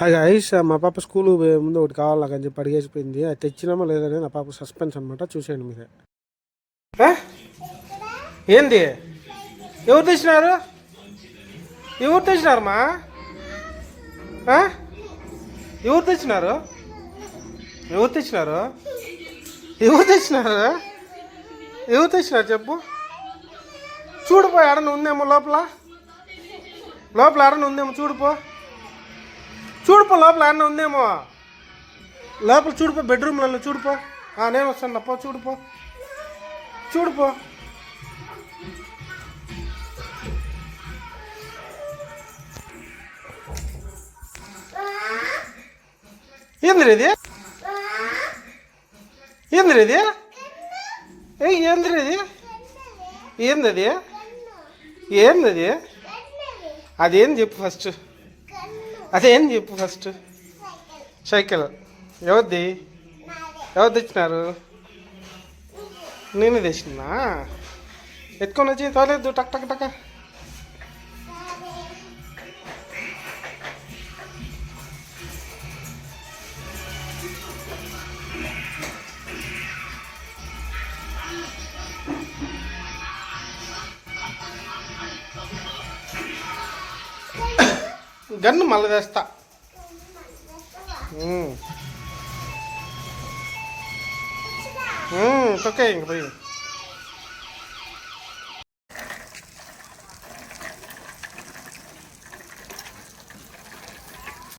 Hi ice మా పాప school ముందు ఒకటి కావాలి నాకు అని చెప్పి అడిగేసిపోయింది. అది తెచ్చినామా లేదని నా పాప సస్పెన్స్ అనమాట చూసేయండి మీరే. ఏంది? ఎవరు తెచ్చినారు? ఎవరు తెచ్చినారు మా? ఎవరు తెచ్చినారు? ఎవరు తెచ్చినారు? ఎవరు తెచ్చినారు? ఎవరు తెచ్చినారు చెప్పు. చూడుపో ఎడన ఉందేమో లోపల? లోపల ఎడన ఉందేమో చూడుపో చూడుపో లోపల అన్న ఉందేమో. లోపల చూడుపో బెడ్రూమ్లలో చూడుపో. నేను వస్తాను పో చూడుపో. చూడుపో. ఏందిరా ఇది? ఏందిరా ఇది? ఏ ఏందిరా ఇది? ఏందది ఏందది అదేం? చెప్పు ఫస్ట్ అదేం చెప్పు ఫస్ట్ సైకిల్ ఎవరిది? ఎవరు తెచ్చినారు? నేను తెచ్చినా? ఎత్తుకొని వచ్చి తోలేదు టక్ టక్ టక్. గన్ను మళ్ళీ తెస్తా ఉమ్. ఇంక పోయి